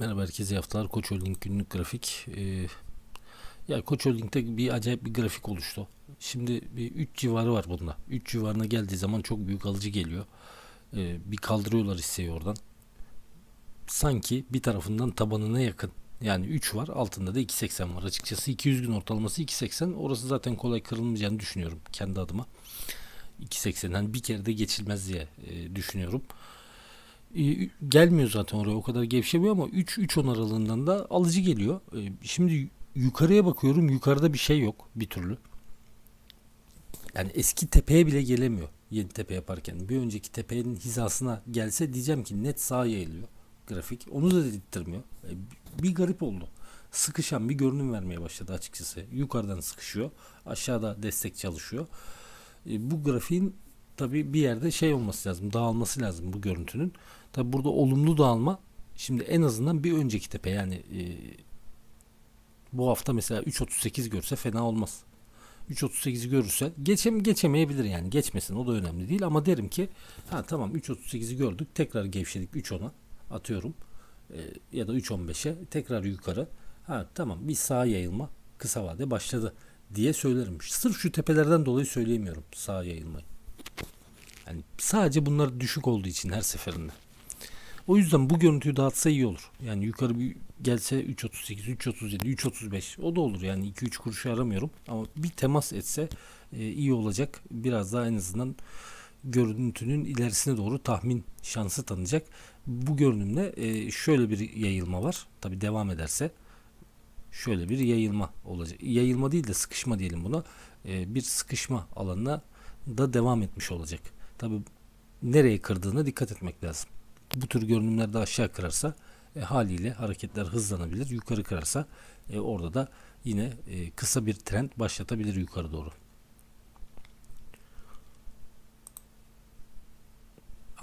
Merhaba herkese haftalar. Koç Holding günlük grafik. Ee, ya Koç Holding'de bir acayip bir grafik oluştu. Şimdi bir 3 civarı var bunda. 3 civarına geldiği zaman çok büyük alıcı geliyor. Ee, bir kaldırıyorlar hisseyi oradan. Sanki bir tarafından tabanına yakın. Yani 3 var altında da 2.80 var. Açıkçası 200 gün ortalaması 2.80. Orası zaten kolay kırılmayacağını düşünüyorum kendi adıma. 2.80 hani bir kere de geçilmez diye e, düşünüyorum. E, gelmiyor zaten oraya o kadar gevşemiyor ama 3-3-10 aralığından da alıcı geliyor. E, şimdi yukarıya bakıyorum yukarıda bir şey yok bir türlü. Yani eski tepeye bile gelemiyor yeni tepe yaparken. Bir önceki tepenin hizasına gelse diyeceğim ki net sağa yayılıyor grafik. Onu da dedirtmiyor. E, bir garip oldu. Sıkışan bir görünüm vermeye başladı açıkçası. Yukarıdan sıkışıyor. Aşağıda destek çalışıyor. Bu grafiğin tabi bir yerde şey olması lazım. Dağılması lazım bu görüntünün. Tabi burada olumlu dağılma şimdi en azından bir önceki tepe yani e, bu hafta mesela 3.38 görse fena olmaz. 3.38'i görürse geçem geçemeyebilir yani geçmesin o da önemli değil ama derim ki ha tamam 3.38'i gördük tekrar gevşedik 3.10'a atıyorum e, ya da 3.15'e tekrar yukarı ha tamam bir sağ yayılma kısa vade başladı diye söylerim. Sırf şu tepelerden dolayı söyleyemiyorum sağ yayılmayı. Yani sadece bunlar düşük olduğu için her seferinde. O yüzden bu görüntüyü dağıtsa iyi olur. Yani yukarı bir gelse 3.38, 3.37, 3.35 o da olur. Yani 2-3 kuruşu aramıyorum. Ama bir temas etse e, iyi olacak. Biraz daha en azından görüntünün ilerisine doğru tahmin şansı tanıyacak. Bu görünümle e, şöyle bir yayılma var. Tabi devam ederse şöyle bir yayılma olacak. Yayılma değil de sıkışma diyelim buna. E, bir sıkışma alanına da devam etmiş olacak. Tabi nereye kırdığına dikkat etmek lazım. Bu tür görünümlerde aşağı kırarsa e, haliyle hareketler hızlanabilir. Yukarı kırarsa e, orada da yine e, kısa bir trend başlatabilir yukarı doğru.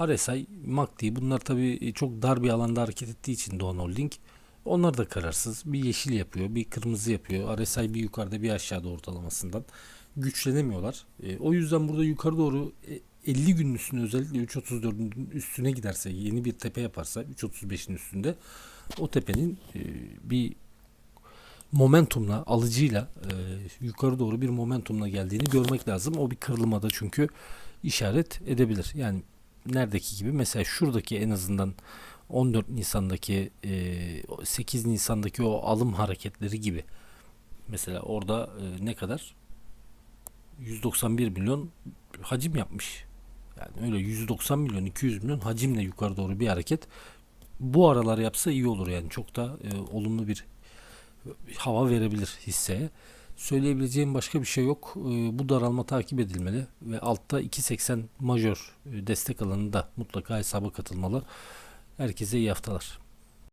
RSI, MACD bunlar tabi çok dar bir alanda hareket ettiği için Doğan Holding onlar da kararsız. Bir yeşil yapıyor, bir kırmızı yapıyor. RSI bir yukarıda bir aşağıda ortalamasından güçlenemiyorlar. E, o yüzden burada yukarı doğru e, 50 günün üstüne özellikle 3.34'ün üstüne giderse yeni bir tepe yaparsa 3.35'in üstünde o tepenin e, bir momentumla alıcıyla e, yukarı doğru bir momentumla geldiğini görmek lazım. O bir kırılmada çünkü işaret edebilir. Yani neredeki gibi mesela şuradaki en azından 14 Nisan'daki e, 8 Nisan'daki o alım hareketleri gibi. Mesela orada e, ne kadar? 191 milyon hacim yapmış. Yani öyle 190 milyon 200 milyon hacimle yukarı doğru bir hareket. Bu aralar yapsa iyi olur yani çok da e, olumlu bir hava verebilir hisseye. Söyleyebileceğim başka bir şey yok. E, bu daralma takip edilmeli ve altta 2.80 majör e, destek alanında mutlaka hesaba katılmalı. Herkese iyi haftalar.